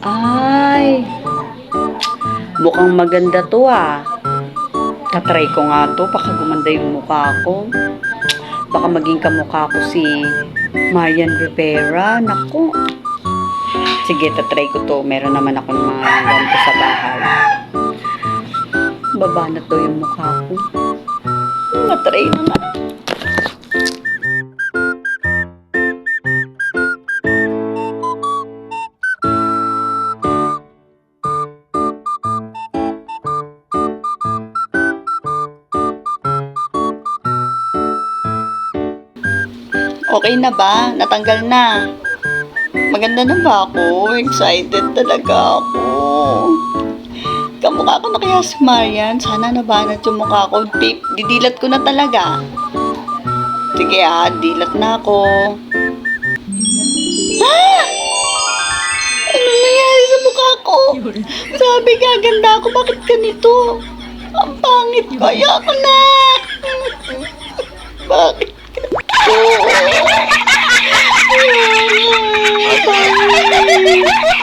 Ay, mukhang maganda to ah. Tatry ko nga to, baka gumanda yung mukha ko. Baka maging kamukha ko si Marian Rivera. Naku. Sige, tatry ko to. Meron naman ako ng mga ganito sa bahay. Baba na to yung mukha ko. Matry na Okay na ba? Natanggal na. Maganda na ba ako? Excited talaga ako. Kamukha ko na kaya si Marian. Sana nabanat yung mukha ko. Di, didilat ko na talaga. Sige ah, dilat na ako. Ah! Ano nangyari sa mukha ko? Sabi gaganda ako. Bakit ganito? Ang pangit ko. Ayoko na. Bakit Yeah.